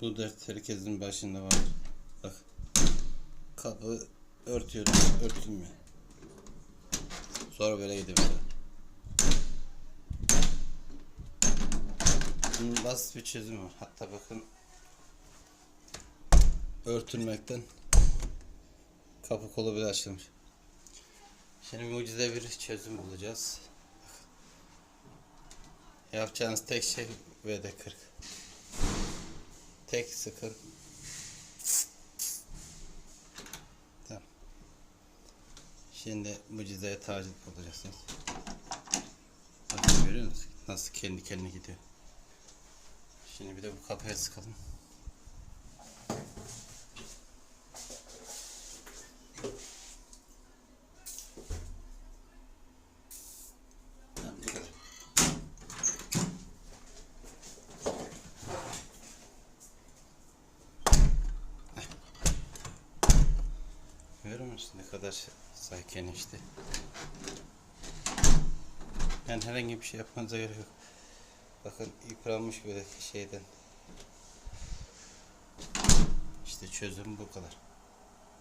Bu dert herkesin başında var. Bak. Kapı örtüyorum, örtülmüyor. Sonra böyle gidiyor. Bunun basit bir çözümü var. Hatta bakın örtülmekten kapı kolu bile açılmış. Şimdi mucize bir çözüm bulacağız. Yapacağınız tek şey VD40. Tek sıkın. Tamam. Şimdi mucizeye tacit bulacaksınız. Bakın görüyor musunuz? Nasıl kendi kendine gidiyor. Şimdi bir de bu kapıya sıkalım. Tamam, bu kadar. Görüyor musun ne kadar sakin işte. Yani herhangi bir şey yapmanıza gerek yok. Bakın yıpranmış böyle şeyden. İşte çözüm bu kadar.